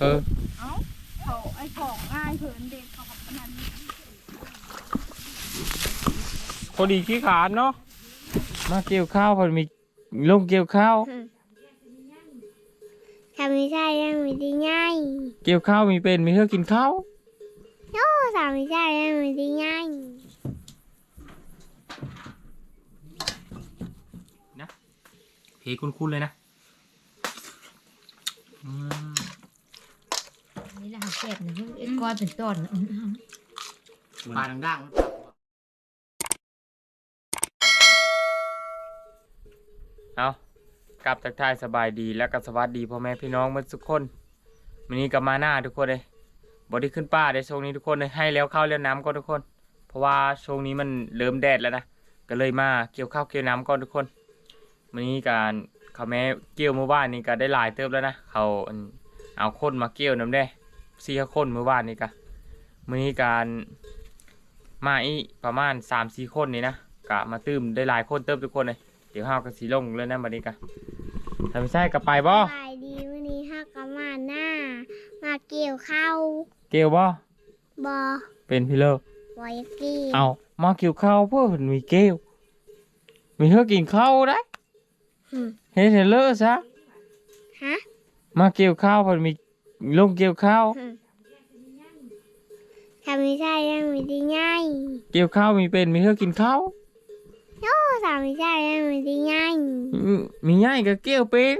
เออเอ้าเขาไอ้ของง่ายเผินเด็กเขากับพนันพอดีขี้ขานเนาะมาเกี่ยวข้าวพอมีลงเกี่ยวข้าวทำไม่ใช่ยังไม่ได้ง่ายเกี่ยวข้าวมีเป็นมีเพื่อกินข้าวโอ้ทำไม่ใช่ยังไม่ได้ง่ายเพคุ้นๆเลยนะอืม นี่แหละหักซ่บนะเพิ่งเอ็ดก้อนเป็นต้นนะปลาดังเอากลับทักทายสบายดีแล้วก็สวัสดีพ่อแม่พี่น้องเมื่อทุกคนวันนี้ก็มาหน้าทุกคนเลยบอดี้ขึ้นป้าได้ช่วงนี้ทุกคนเลยให้แล้วข้าวแล้วน้ำก่อนทุกคน เพราะว่าช่วงนี้มันเริ่มแดดแล้วนะก็เลยมาเกี่ยวข้าวเกี่ยวน้ำก่อนทุกคนวันนี้การเขาแม่เกี่ยวเมื่อวานนี้ก็ได้หลายเติบแล้วนะเขาเอาคนมาเกี่ยวน้ำได้ สี่ห้าคนเมื่อวานนี้ก็วันนี้การมาอีกประมาณสามสี่คนนี่นะกะมาตื้มได้หลายคนเติบทุกคนเลยเดี๋ยวห้าวก็สีลงเลยนะบัดนี้กะทำไม่ใช่กับไปบ่สบายดีวันนี้ฮักกับมาหน้า มาเกี่ยวข้าวเกี่ยวบ่บอเป็นพี่เลิกไว้เกี่ยวเอามาเกี่ยวข้าวเพื่อเพิ่นมีเกี่ยวมีเพื่อกินข้าวได้อืมเฮ็ดให้เลิกซะฮะมาเกี่ยวข้าวเพิ่นมี ลงเกี่ยวข้าวอืมทำไม่ใช่ยังไม่ได้ง่ายเกี่ยวข้าวมีเป็นมีเพื่อกินข้าวโอ้ทำไม่ใช่ยังไม่ได้ง่ายอืมมีง่ายก็เกี่ยวเป็น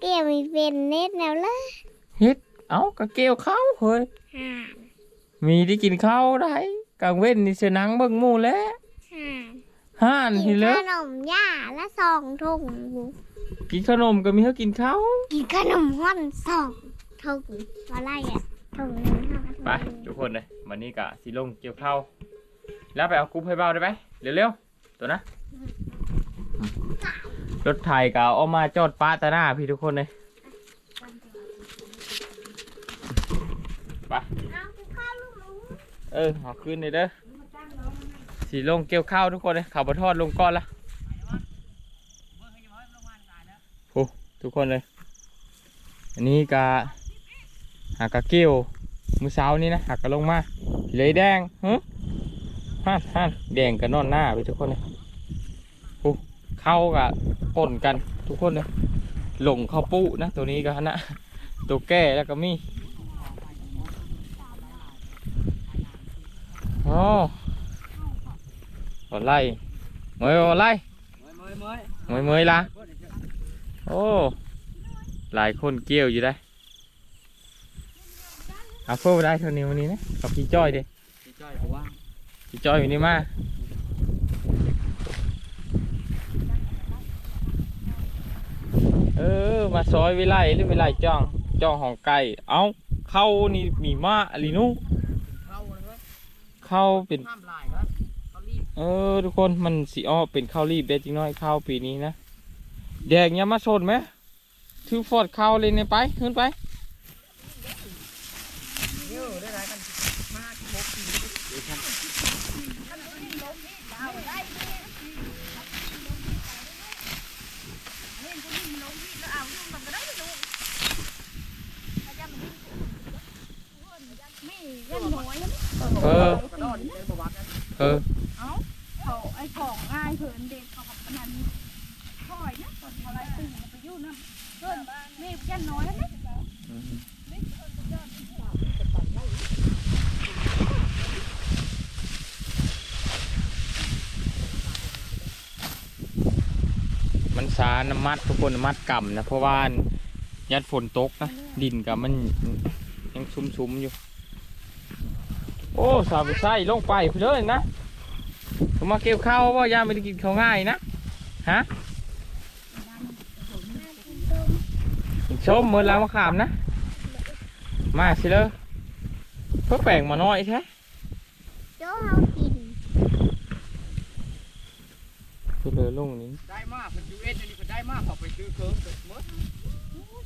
เกี่ยวไม่เป็นเน็ตแล้วเลยเฮ็ดเอาก็เกี่ยวข้าวเฮ้ยฮ่ามีได้กินข้าวได้กลางเว้นนี่เสยหนังเบิ่งหมู่แหล้วฮ่าห่านกิพี่นเลิขกนมย่าละสองถุง กินขนมก็มีเพื่อกินข้าว กินขนมห้อนสองถุงอะไรอะถุงหนึงเท่ากับถุงไปหนึ่งทุกคนเลยวันนี้กะสีลงเกี่ยวข้าวแล้วไปเอากรุ๊ปให้เบาได้ไหมเร็วๆตัวนะรถไถกะเอามาจอดป้าตาหน้าพี่ทุกคนเลยไปเอากินข้าวลูกหมูเออเอาขึ้นเลยเด้อสีลงเกี่ยวข้าวทุกคนเลยขับรถทอดลงก้อนละโอ้ ทุกคนเลย อันนี้กะหากะเกี่ยวมือเช้านี้นะหากกะลงมาเลยแดงฮึฮั่นฮั่นแดงกันนอนหน้าไปทุกคนเลยโอ้เข้ากะปนกันทุกคนเลยหลงเข้าปุนะตัวนี้ก็นะตัวแก่แล้วก็มีโอ้บ่ไล่เมยบ่ไล่ๆเมื่อยเมื่อยเมยเมยละ โอ้ หลายคนเกี่ยวอยู่ได้ เอาเพิ่มได้เท่านี้วันนี้นะกับพี่จ้อยเด้พี่จ้อยเขาว่าพี่จ้อยอยู่นี่มาเออ มาซอยวิไลหรือวิไลจ้องจ้องของไก่ เอาเข้านี่มีมาอลีนุเข้าเลยเว้ยเข้าเป็นห้ามลายครับเขารีบเออ ทุกคนมันสีอ้อเป็นข้าวรีบเด็ดจริงน้อยข้าวปีนี้นะ แดงเนี่ยมาชนไหมถือฟอดข้าวเลยเนี่ยไปขึ้นไปเยอะได้หลายกันมาที่หกปีเดี๋ยวฉันเล่นน้อยเออกระโดดเดินประวัติกันเออ เอ้าเขาไอ้ของง่ายเผินเด็กเขากับพนันค่อยนะตอนอะไรตีไปอยู่นั่นเพิ่นนี่แค่น้อยแล้วนะ มันสาน้ำมัดทุกคนน้ำมัดกำนะเพราะว่ายัดฝนตกนะดินกับมันยังชุ่มๆอยู่ โอ้สาวไปใส่ลงไปเพื่อนนะผมมาเกี่ยวข้าวว่ายาไม่ได้กินข้าวง่ายนะฮะกินส้มมือล้ามะขามนะ มาสิเลยเพื่อแป่งมาน้อยใช่ โจ้เอากิน เพื่อเลยลงนี้ ได้มากเป็นยูเอสอันนี้ก็ได้มากเขาไปซื้อเคิร์มเกิดเมื่อ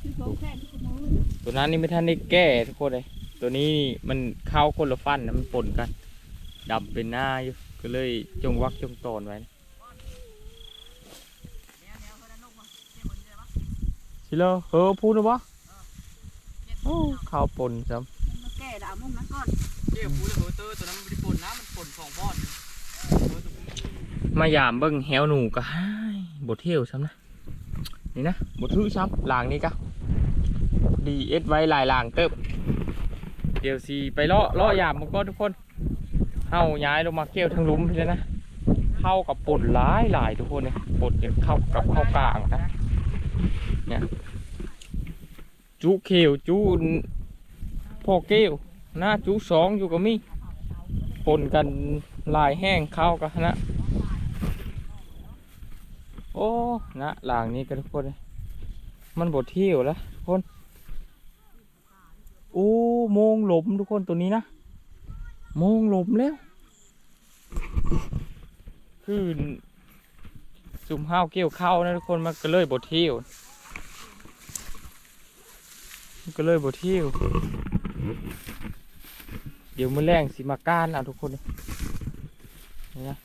คือเขาแค่ที่คุณน้อย ตัว นั้นนี่ไม่ทันได้แก้ทุกคนเลย ตัวนี้มันเข้าคนละฟันนะมันปนกันดำเป็นหน้าอยู่ก็เลยจงวักจงตอนไว้นะสิเลอเออพูดนะวะเจ็ดโอ้ข้าวปนจ้มาแก่ดาวมุ่งนั้นก่อนเกี่ยวพูดเลยเตอร์ตัวนั้นมันไม่ได้ปนนะมันปนสองบอนำมายามเบิ่งแหวหนูก็ให้บทเที่ยวซ้ำนะนี่นะบททื่อซ้ำหลางนี้ก็ ดีเอสไว้หลายหลางเติบเดี๋ยวสีไปเลาะเลาะหยามมันก็ทุกคนเฮาย้ายลงมาเกี่ยวทั้งลุ่มพี่แล้วนะเข้ากับปนหลายหลายทุกคนเนี่ยปนกันเข้ากับเข้ากลางนะเนี่ยจุเขียวจุพ่อเกี้ยวหน้าจุสองอยู่กับมีปนกันลายแห้งเข้ากันนะโอ้นะหลางนี้กันทุกคนเลยมันบดเที่ยวแล้วคน โอ้โมงหลมทุกคนตัวนี้นะโมงหลมแล้วคือซุ่มห้าวเกี่ยวเข้านะทุกคนมันก็เลยบดเที่ยวก็เลยบดเที่ยวเดี๋ยวมือแรงสิมาก้านเอาทุกคนเนี่นะ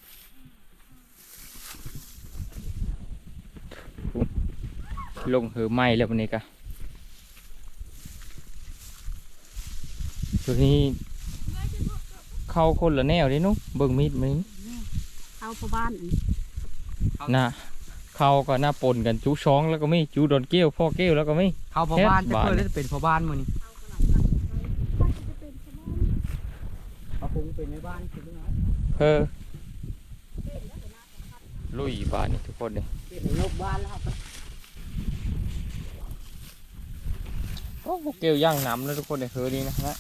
ลงเหอไม้แล้ววันนี้กะ ตัวนี้เข้าคนละแนวเด้นุเบิ่งมีดมันเอาพ่อบ้านน่ะเข้าก็หน้าปนกันจูช้องแล้วก็มีจูดอนเกี้ยวพ่อเกี้ยวแล้วก็มีเขาพอบ้านเฮ็ดจะบ้านเพื่อจะเป็นพอบ้านมือนี่เขาคงเป็นในบ้านคือไงเออลุยบ้านนี่ทุกคนเลยเป็นในบ้านแล้วครับโอ้พวกเกี้ยวย่างน้ำแล้วทุกคนเลยเฮอนี่นะนะ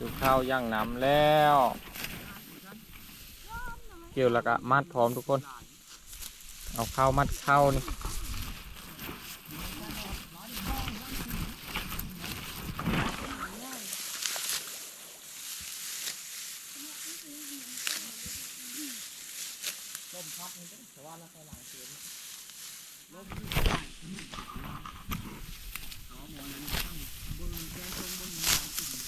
ดู ข้าวย่างน้ำแล้ว เกี่ยวแล้วก็มัดพร้อมทุกคน เอาข้าวมัดข้าวนี่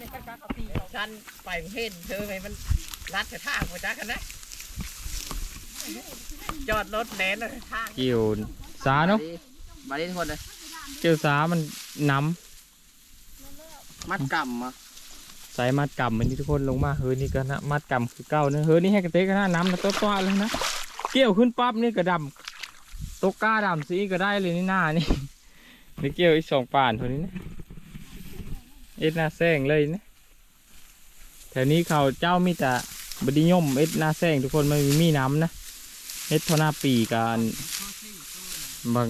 นี่คัดคัดเอาตีฉันไปเห็นเธอไงมันรัดกระทางหัวจ้ากันนะจอดรถแลนเลยทางเกี่ยวสาเนาะมาดิทุกคนเลยเกี่ยวสามันน้มัดกำอะำใส่มัดกำมันนี่ทุกคนลงมาเฮ้ยนี่ก็นะมัดกำคือเก้าเนอะเฮ้ยนี่ให้กระเตะกันนะน้ำนะตัวตัวเลยนะเกี่ยวขึ้นปั๊บนี่กระดำตกกล้าดำสีก็ได้เลยนี่หน้านี่นี่เกี่ยวอีกสองป่านตัวนี้นะ เอ็ดหน้าแซงเลยนะแถวนี้เขาเจ้ามีแต่บดียมเอ็ดหน้าแซงทุกคนไม่มีมีน้ำนะเอ็ดท่าหน้าปีกันบาง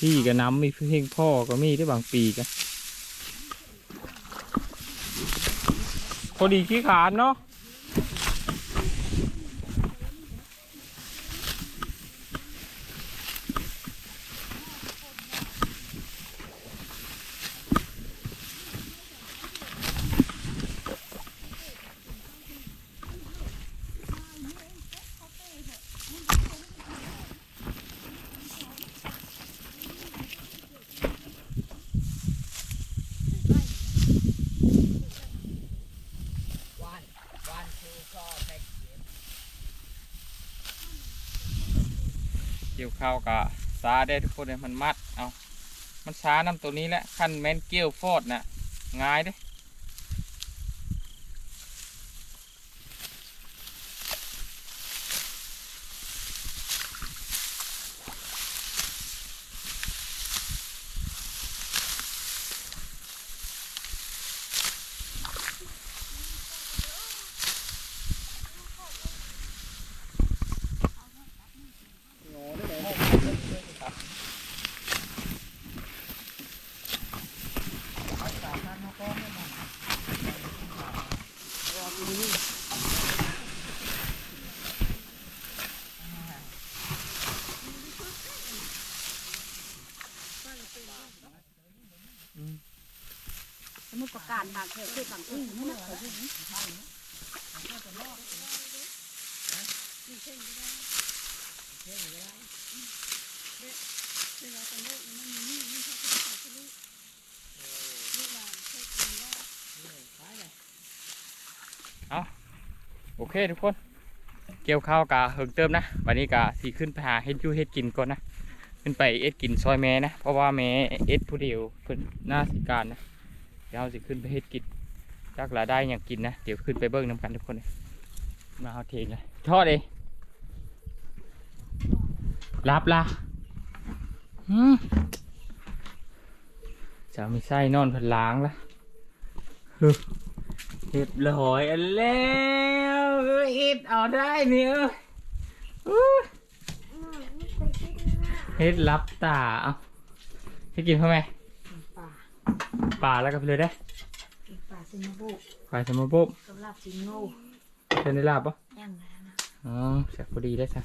ที่ก็น้ำมีเพียงพ่อก็มีได้บางปีกันพอดีขี้ขานเนาะ เข้าวกะซาได้ทุกคนเลยมันมัดเอามันช้าน้ำตัวนี้แหละขั้นแมนเกี้ยวฟอดน่ะง่ายเด้ โอเคทุกคน เกี่ยวข้าวกะเฮิงเติมนะ วันนี้กะสีขึ้นไปหาเฮ็ดยูเฮ็ดกินก่อนนะขึ้นไปเอ็ดกินซอยแม่นะ เพราะว่าแม่เอ็ดผู้เดียวเพิ่นหน้าสิการนะเดี๋ยวเราสิขึ้นไปเฮ็ดกินจักละได้หยังกินนะ เดี๋ยวขึ้นไปเบิ่งน้ำกันทุกคนเลย มาเอาเทงเลยทอดเองรับละหืมจะไม่ใส่นอนเพันล้างละฮึเรียบร้อยอันแล้วเอ้ยเอ็ดเอาได้เนี่ยอู้เฮ็ดรับตาเอาให้กินเข้าไหมป่าป่าแล้วก็ไปเลยได้ป่าซิมาบุควายสมบูรณ์กับลาบซิโง่ เชิญได้ลาบปะย่างแล้วนะอ๋อแสบพอดีได้ซะ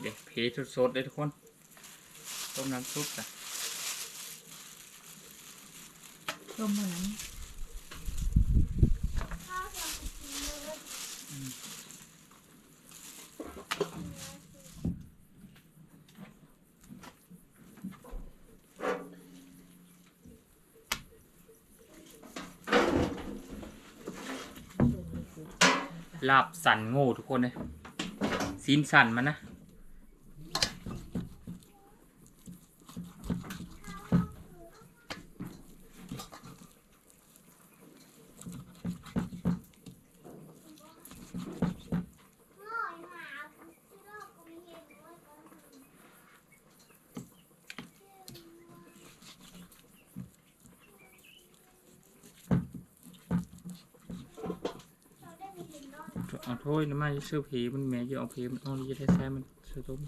เดี๋ยวเพสดๆเลยทุกคน ต้มน้ำซุปกันรวมเหมือน ลาบสันโง่ทุกคนเลยซีนสันมันนะ นมาจะซื้อผีมันแม่จะเอาผีมันเอาจะได้แซ่มันซื้อต้ม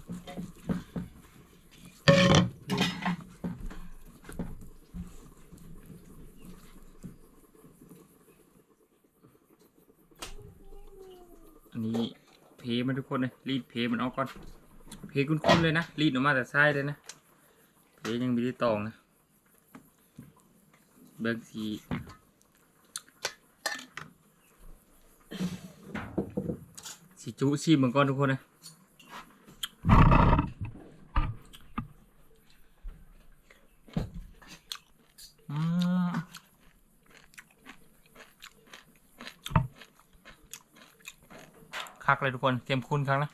อันนี้เพมันทุกคนเลยรีดเพมันออกก่อน เพคุ้นๆเลยนะรีดออกมาแต่ไส้เลยนะเพยังม่ได้ตองนะเบิ้งสี สิจุชิมเหมือนก่อนทุกคนนะคักเลยทุกคนเต็มคุณครั้งนะ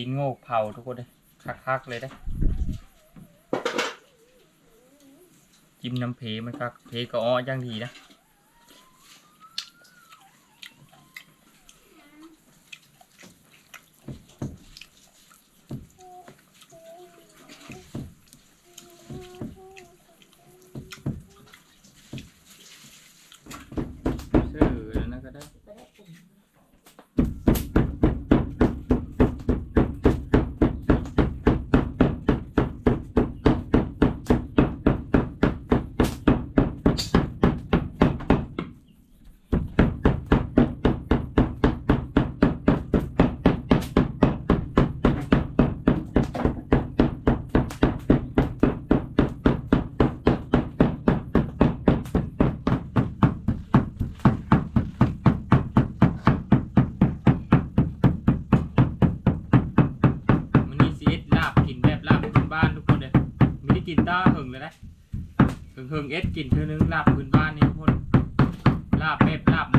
สีโง่เผาทุกคนเลยคักๆเลยได้จิ้มน้ำเพมันคักเพก็อ้อย่างดีนะ หึงหึงเอสกินเธอนึงลาบพื้นบ้านนี่ทุกคนลาบเป๊บลาบห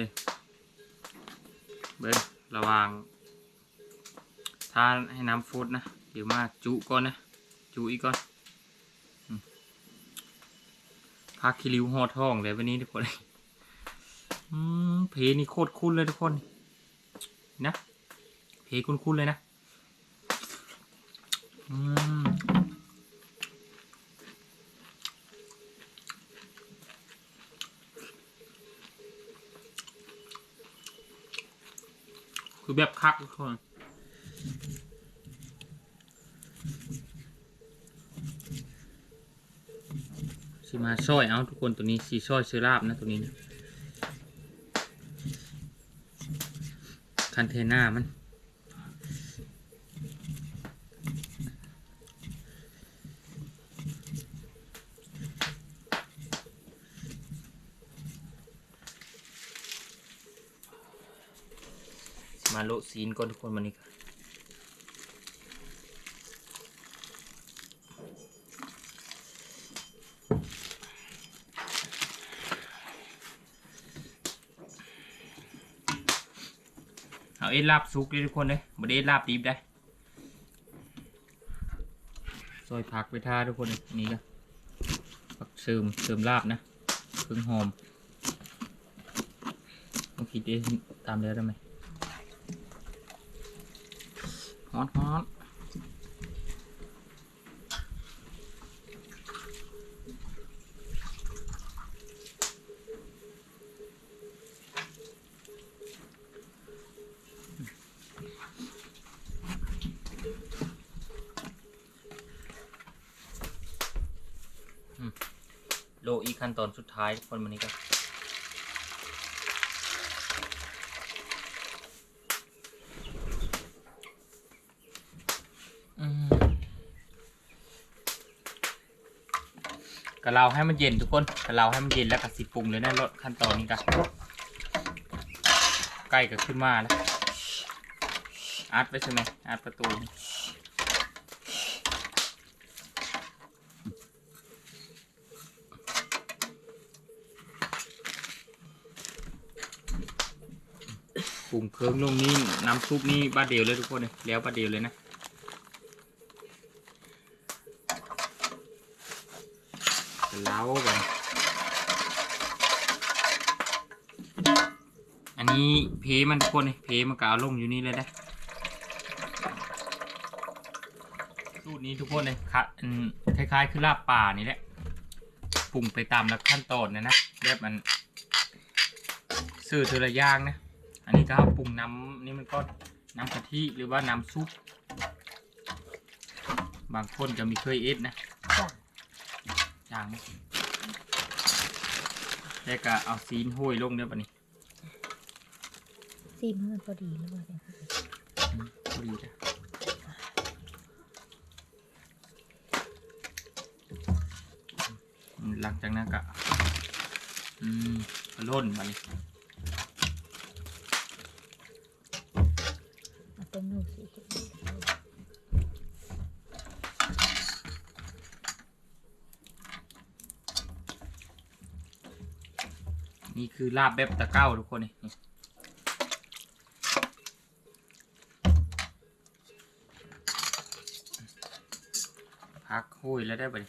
นี่เบิ้งระวังทานให้น้ำฟุดนะ เดี๋ยวมาจุก่อนนะ จุอีกก่อนพักคิริวหอดท้องเลยวันนี้ทุกคนเพนี่โคตรคุ้นเลยทุกคน นะ เพคุ้นๆเลยนะ อืม คักทุกคนสีมาช่อยเอาทุกคนตัวนี้สีช่อยซื้อราบนะตัวนี้นะคันเทน่ามัน มาโละซีนก่อนทุกคนมานี่ครับเอาเอ็ดลาบซุกเลยทุกคนเลยบ่ได้เอ็ดลาบดิบได้ซอยผักไปท่าทุกคนนี่ก็ผักเสริมเสริมลาบนะเพิ่งหอมต้องคิดเองตามแล้วได้ไหม ฮอตฮอตอืมโลอีกขั้นตอนสุดท้ายทุกคนวันนี้ก็ อืมกะ เราให้มันเย็นทุกคนกะเราให้มันเย็นแล้วก็สิปรุงเลยนะรสขั้นตอนนี้กันใกล้ก็ขึ้นมาแล้วอัดไว้ใช่ไหมอัดประตูปรุงเครื่องลงนี่น้ำซุปนี่บ้าเดียวเลยทุกคนเลยแล้วบ้าเดียวเลยนะ เล้า ไปอันนี้เพมันทุกคนเลยเพมันก็เอาลงอยู่นี่เลยนะสูตรนี้ทุกคนเลยค่ะอืมคล้ายๆ คือลาบป่านี่แหละปรุงไปตามแล้วขั้นตอนนะนะแบบมันซื้อเทอละอย่างนะ อันนี้ก็เอาปรุงน้ำนี่มันก็น้ำกะทิหรือว่าน้ำซุป บางคนก็มีเคยเอ็ดนะอย่างนี้ แล้วก็เอาซีนห้วยลงเด้อปะนี่ซีมให้มันพอดีแล้วว่าเนี่ยอืมพอดีจ้ะอืมหลังจากนั้นก็อืมล่นมานี่เอาต้มนูสีเขียว นี่ คือลาบแบบตะเก้าทุกคนนี่พักหุ้ยแล้วได้ปะ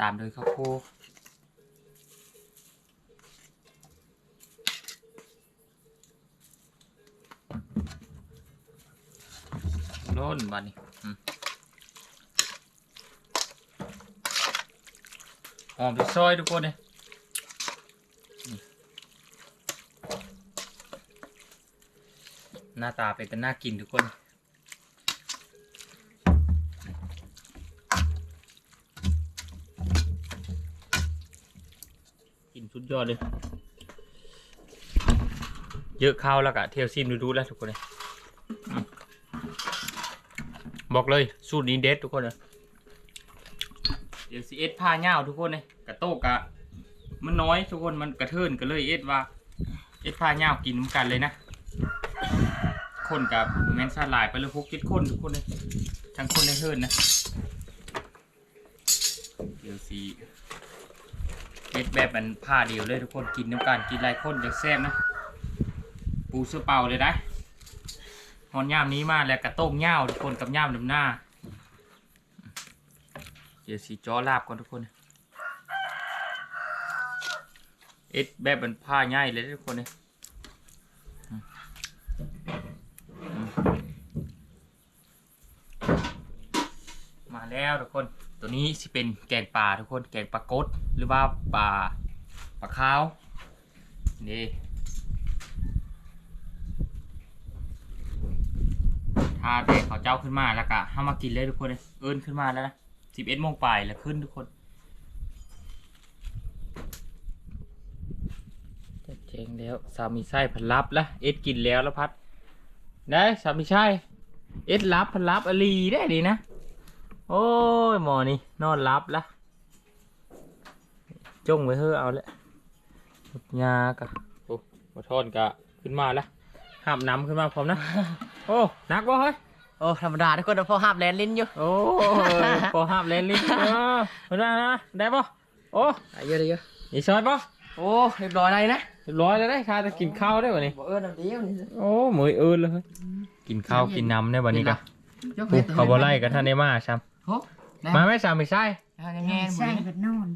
ตามโดยข้าวโพดล้นบานี่อืม หอมจะซอยทุกคนเลยนี่หน้าตาเป็นแต่น่ากินทุกคนกินสุดยอดเลย เยอะข้าวแล้วก็เที่ยวซิมดูดูแล้วทุกคนเลยบอกเลย สูตรนี้เด็ดทุกคนเลย เดี๋ยวซีเอสผ้าเงาทุกคนเลยกระโตกกะมันน้อยทุกคนมันกระเทินก็เลยเอสว่า เอสผ้าเงากินนำกันเลยนะ คนกับแมนซาลายไปเลยหกเจ็ดคนทุกคนเลยทั้งคนในเทินนะ เดี๋ยวสีเฮ็ดแบบมันผ้าเดียวเลยทุกคนกินน้ำกันกินลายคนจะแซ่บนะ ปูเสื้อเป่าเลยได้ฮอนย่ามนี้มาแล้วกระต้มย่าทุกคนกับย่ามดำหน้า เดี๋ยวสีจอลาบก่อนทุกคน เอ็ดแบบมันผ้าง่ายเลยทุกคนเลยอืมาแล้วทุกคน ตัวนี้สิเป็นแกงป่าทุกคน แกงปลากดหรือว่าปลาปลาขาว นี่ทาแต่เขาวเจ้าขึ้นมาแล้วก็ห้ามากินเลยทุกคนเลยเอิ้นขึ้นมาแล้วนะ สิบเอ็ดโมงปลายแล้วขึ้นทุกคนจเจ๋งแล้วสามีไส้พันลับแล้วเอ็ดกินแล้วแล้วพัดได้สามีไส้เอ็ดรับพันลับอลีได้ดีนะ โอ้ยหมอนี่นอนรับละจงไว้เถอเอาละยากะโอ้มาทอนกะขึ้นมาแล้วห้ามน้ำขึ้นมาพร้อมนะ โอ้นักวะเฮ้ย โอ้ธรรมดาทุกคนพอห้ามแลนลิ้นอยู่โอ้ยพอห้ามเล่นลิ้นเออมาได้นะได้ปะโอ้เยอะเลยเยอะอีซอยปะโอ้เรียบร้อยเลยนะเรียบร้อยแล้วได้ค่ะจะกินข้าวได้วันนี้บอกเออน้ำเดียวนี่โอ้เหมยเอิญเลยเฮ้ยกินข้าวกินน้ำได้วันนี้กะยกโอ้เขาบ่ไล่กับท่านได้มาช้ำโอ้มาไม่ช้ำไม่ใช่แง่ใส่แบบนอน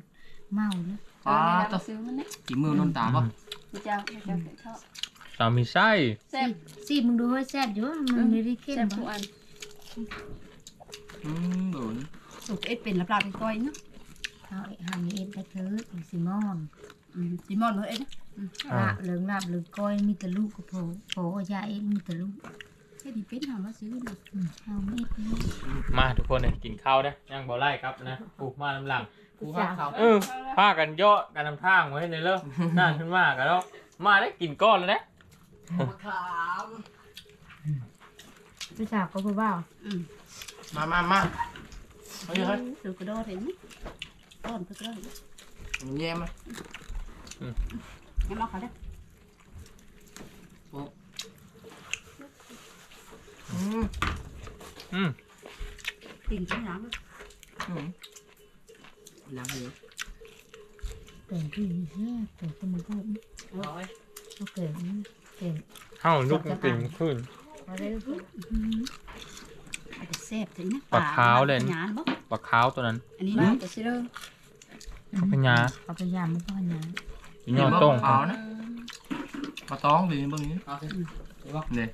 เมาแล้วเออนี่เราซื้อมันเนี่ยกี่มือนนตาป่ะพี่เจ้าพี่เจ้าเกิดชอบ สามีไส้แซ่บซีมึงดูให้แซ่บอยู่มันไม่ได้เข้มแซ่บทุกบ่อันอืมโดนสุกเอ็ดเป็นลาบๆเป็นก้อยเนาะเอาไอ้หันนี่เอ็ดได้เถิดอีซิมอนอืมซีมอนเนาะเอ็ดนะลาบเหลืองลาบเหลืองก้อยมีแต่ลูกกับโผโผยาเอ็ดมีแต่ลูกเฮ็ดดีเป็นหาว่าซื้อนะอืมเอาไม่เอ็ดมาทุกคนเลยกินข้าวได้ยังบ่ไล่ครับนะปูมาลำหลังกูว่าเขาเออพากันเยอะกันนำทางไว้ในเลิกนั่นขึ้นมากันแล้วมาได้กินก้อนแล้วนะ ขามพี่สาวก็พูดว่าอืมมามามาเฮ้ยเฮ้ยซื้อกระโดดเห็นไหมต้นกระโดดแย่มางั้นเอาเขาได้อืมอืมกินกินน้ำเลยอืมล้างเยอะเก่งที่แซ่บเก่งที่มันพูดร้อยเขาเก่ง เก่งเฮ้าลูกมันกินขึ้น อะไรก็พูดอาจจะแซ่บถึงนะปลาขาวเลยหยาบ่ปลาขาวตัวนั้นอันนี้นะจะซื้อเขาเป็นยาเอาไปยามมันก็หนาอียอดต้งขาวนะปลาตองดีบึงนี้เนี่ย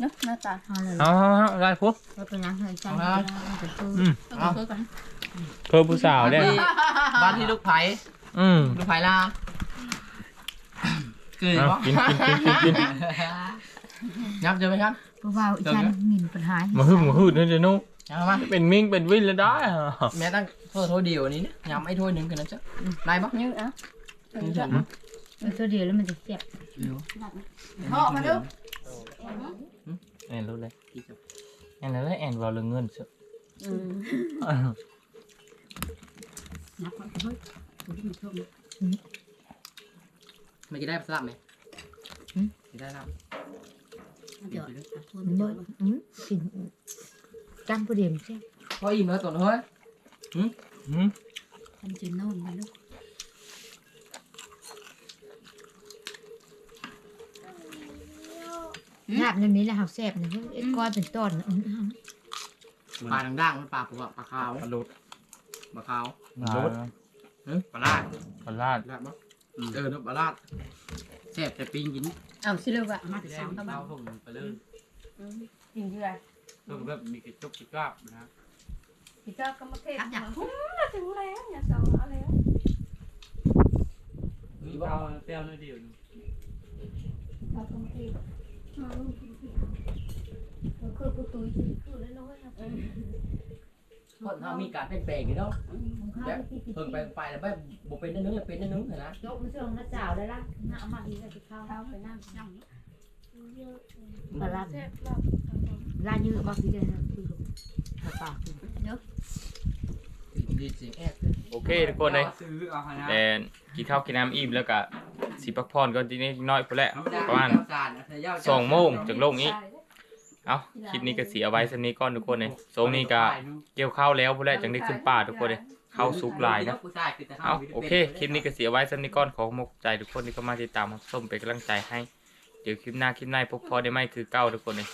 เนาะหน้าตาเอาเลยเอาเอาเอาได้ปุ๊บก็เป็นนังเคยใจมันจะพูดอืมต้องซื้อกันเพิ่มผู้สาวเนี่ยบ้านที่ลูกไผ่อืมลูกไผ่ลา เกยเอาวะกินกินกินกินกินยับเจอไหมครับเพราะว่าอีฉันหมิ่นปัญหามาหึ่มมาหึ่มนี่เดี๋ยวนู้ยังมาเป็นมิงเป็นวินแล้วได้อะแม่ตั้งโทษโทษเดียวนี้นะยำไอ้ถ้วยหนึ่งกันนะจ๊ะได้ปะยืดอะนี่เถอะมันตัวเดียวแล้วมันจะเจ็บพ่อมาดูแอนรู้เลยแอนรู้เลยแอนเราเรื่องเงินเสอะอืมนับก่อนเฮ้ยดูที่ มันชมไม่กินได้สลับไหมกินได้สลับเดี๋ยวทั่วมันเยเยอะอะอืมกินจำประเดี๋ยวใช่ พออิ่มแล้วตัวน้อยอืมทำจีนโน่นมาลูกลาบนั่นนี่แหละหักแซ่บนะเอ็ดก้อนเป็นต้นอืมปลาด่างๆมันปลาผมอะปลาขาวปลาลุดปลาขาวลุด ปลาลาดปลาลาดลาดมั้ง เออเนอะปลาลาดแซ่บแต่ปีนกินอ้าวสิเลยว่ะมาพี่สามแดตำงบเอาลผมไปเลยกินเยอะเพิ่มแบบมีกระจุกกระกราบนะพี่เจ้าก็มาเทศอยากพุ่งถึงแล้วอย่าสองแล้วมีบ้าเปรี้ยวนิดเดียวเราก็มาเทศคือประตูคือแล้วน้อยครับ คนเขามีการเปลี่ยนแปลงอยู่เนาะแบบเพิ่งไปไปแล้วแบบบุเป็นนั่นนึงเป็นนั่นนึงเห็นนะ ยกมือเชื่องหน้าจ่าวได้ละหน้ามาอีกแล้วจะเข้าเท้าไปนั่งนั่งปลาเทศเราลาเยอะมากที่จะคือปากดีจริงแอบโอเคทุกคนเลยซื้อเอาฮะนะแต่กินข้าวกินน้ำอิ่มแล้วก็สิพักผ่อนก่อนทีนี้น้อยพอแล้วประมาณสองโมงถึงโลกนี้ เอาคลิปนี้ก็สีเอาไว้สักนี้ก่อนทุกคนเลยโซงนี้ก็เกี่ยวข้าวแล้วพอแล้วจังได้ขึ้นป่าทุกคนเลยคข้าวสุกหลายนะผู้ชายคือแต่เอาโอเคคลิปนี้ก็เสียไว้สำนี้ก่อนขอมกใจทุกคนที่เข้ามาติดตามรับชมเป็นกำลังใจให้ เดี๋ยวคลิปหน้าคลิปหน้าพบพอได้ไหมคือเก้าทุกคนเลย